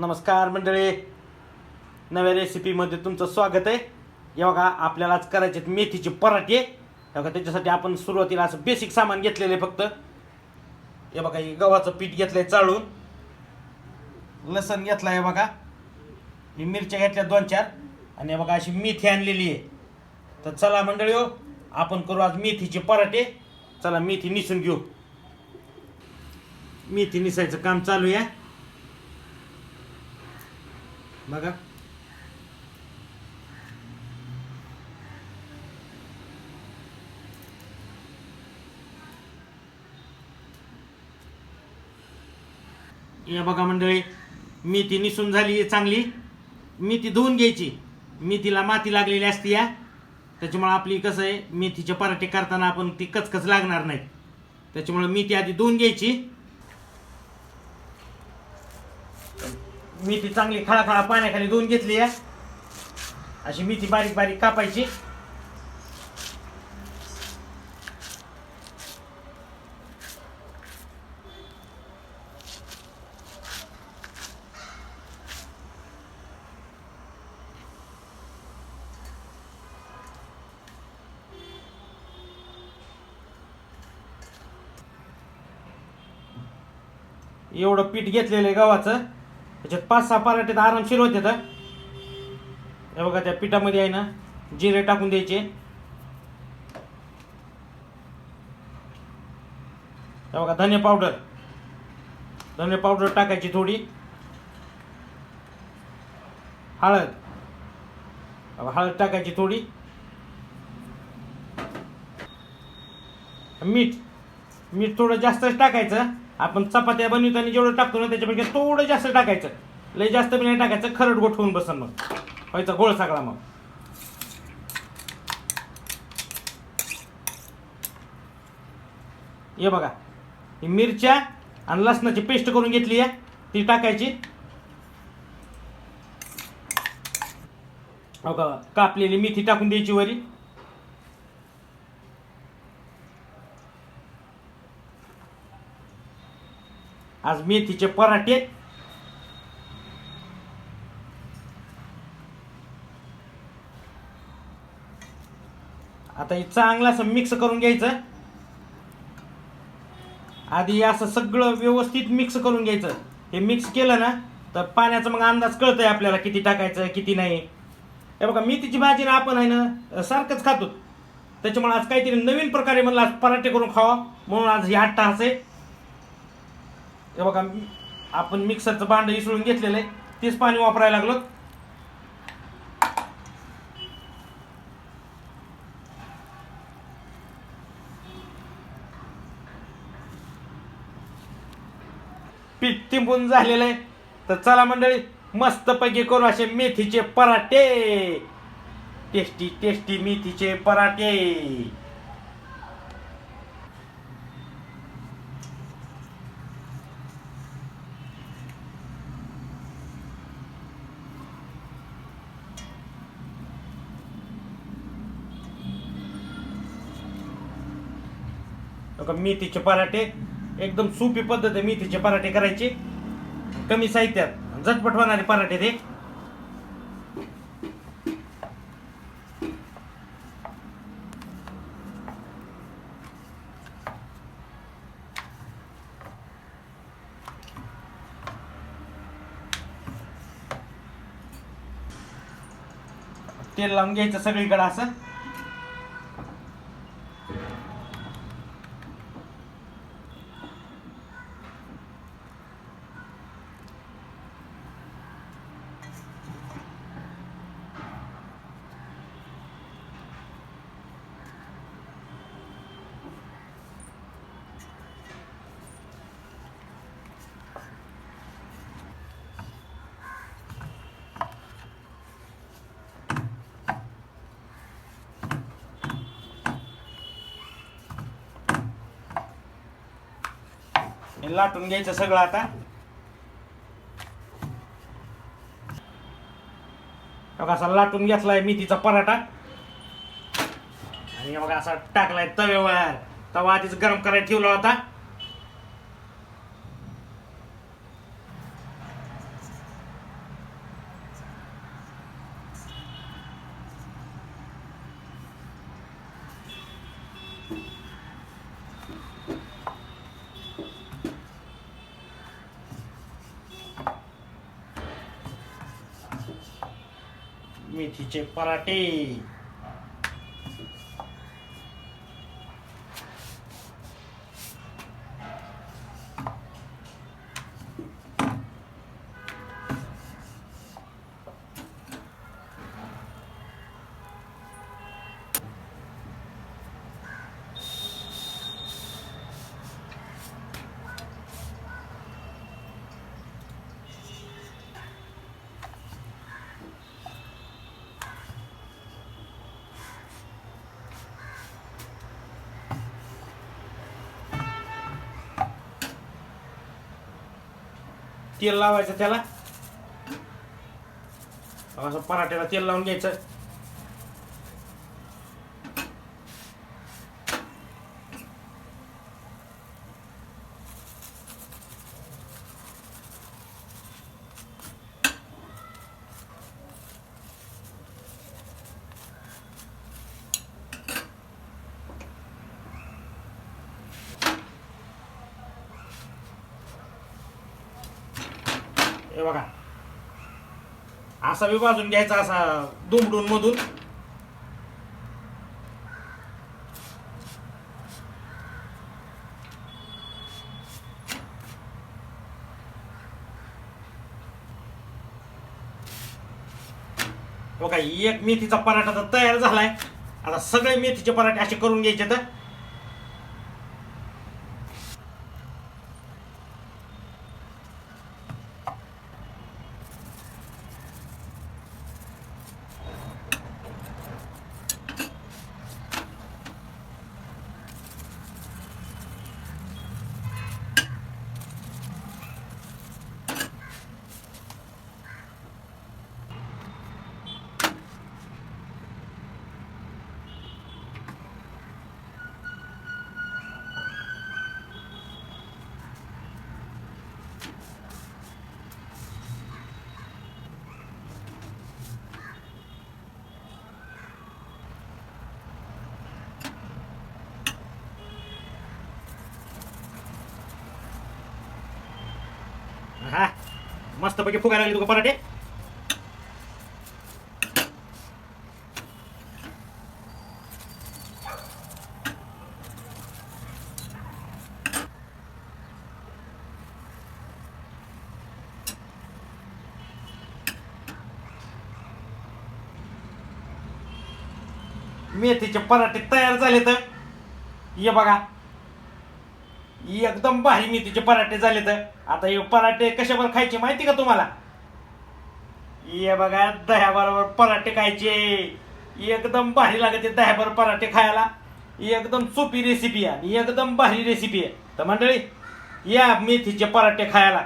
नमस्कार मंडळी. नव्या रेसिपीमध्ये तुमचं स्वागत आहे. हे बघा आपल्याला आज करायचे आहेत मेथीचे पराठे. हे बघा त्याच्यासाठी आपण सुरुवातीला असं बेसिक सामान घेतलेलं आहे फक्त. हे बघा हे गव्हाचं पीठ घेतलंय चाळून. लसण घेतला आहे बघा. ही मिरच्या घेतल्या दोन चार. आणि हे बघा अशी मेथी आणलेली आहे. तर चला मंडळी हो आपण करू आज मेथीचे पराठे. चला मेथी निसून घेऊ. मेथी निसायचं काम चालू आहे. बघा. या बघा मंडळी मेथी निसून झाली चांगली. चांगली मेथी धुवून घ्यायची. मेथीला माती लागलेली असते या. त्याच्यामुळे आपली कसं आहे मेथीचे पराठे करताना आपण ती कचकच लागणार नाही. त्याच्यामुळे मेथी आधी धुवून घ्यायची. मेथी चांगली खळाखळा पाण्याखाली धुवून घेतली आहे अशी मेथी बारीक बारीक कापायची. एवढं पीठ घेतलेलं आहे गव्हाचं. त्याच्यात पाच सहा पराठे तर आरामशीर होते तर. हे बघा त्या पिठामध्ये आहे ना जिरे टाकून द्यायचे. हे बघा धने पावडर. धने पावडर टाकायची थोडी. हळद. हळद टाकायची थोडी. मीठ. मीठ थोडं जास्तच टाकायचं. आपण चपात्या बनवताना जेवढं टाकतो ना त्याच्यापेक्षा थोडं जास्त टाकायचं. लय जास्त बी नाही टाकायचं खरड गोठवून बसन मग. व्हायचा गोळ सगळा मग. हे बघा ही मिरच्या आणि लसणाची पेस्ट करून घेतली आहे ती टाकायची. हो कापलेली मेथी टाकून द्यायची वरी. आज मेथीचे पराठे आता हे चांगलं असं मिक्स करून घ्यायचं. आधी असं सगळं व्यवस्थित मिक्स करून घ्यायचं. हे मिक्स केलं ना तर पाण्याचा मग अंदाज कळतंय आपल्याला किती टाकायचं किती नाही. हे बघा मेथीची भाजी ना आपण आहे ना सारखंच खातो. त्याच्यामुळे आज काहीतरी नवीन प्रकारे म्हणलं आज पराठे करून खावा. म्हणून आज हे आठ तास आहे. हे बघा आपण मिक्सरचं भांडं इसळून घेतलेलं आहे. तेच पाणी वापरायला लागलो. पीठ तिंबून झालेलं आहे. तर चला मंडळी मस्तपैकी करू असे मेथीचे पराठे. टेस्टी टेस्टी मेथीचे पराठे. का मेथीचे पराठे एकदम सोपी पद्धत आहे मेथीचे पराठे करायचे. कमी साहित्यात झटपट होणारे पराठे ते. तेल लावून घ्यायचं सगळीकडे असं. हे लाटून घ्यायचं सगळं आता. बघा असा लाटून घेतलाय मेथीचा पराठा. आणि बघा असा टाकलाय तव्यावर. तवा आधीच गरम करायला ठेवला होता. मेथीचे पराठे. तेल लावायचं त्याला. असं पराठ्याला तेल लावून घ्यायचं. हे बघा. असा बी भाजून घ्यायचा असा दुमडून मधून. बघा एक मेथीचा पराठा तर तयार झालाय. आता सगळे मेथीचे पराठे असे करून घ्यायचे तर हा मस्तपैकी फुगायला लागले तुका पराठे. मेथीचे पराठे तयार झाले तर ये बघा. एकदम भारी मेथीचे पराठे झाले तर आता हे पराठे कशावर खायचे माहिती का तुम्हाला? ये बघा दह्याबरोबर पराठे खायचे. एकदम भारी लागते दह्याबरोबर पराठे खायला. एकदम सोपी रेसिपी आहे आणि एकदम भारी रेसिपी आहे. तर मंडळी या मेथीचे पराठे खायला.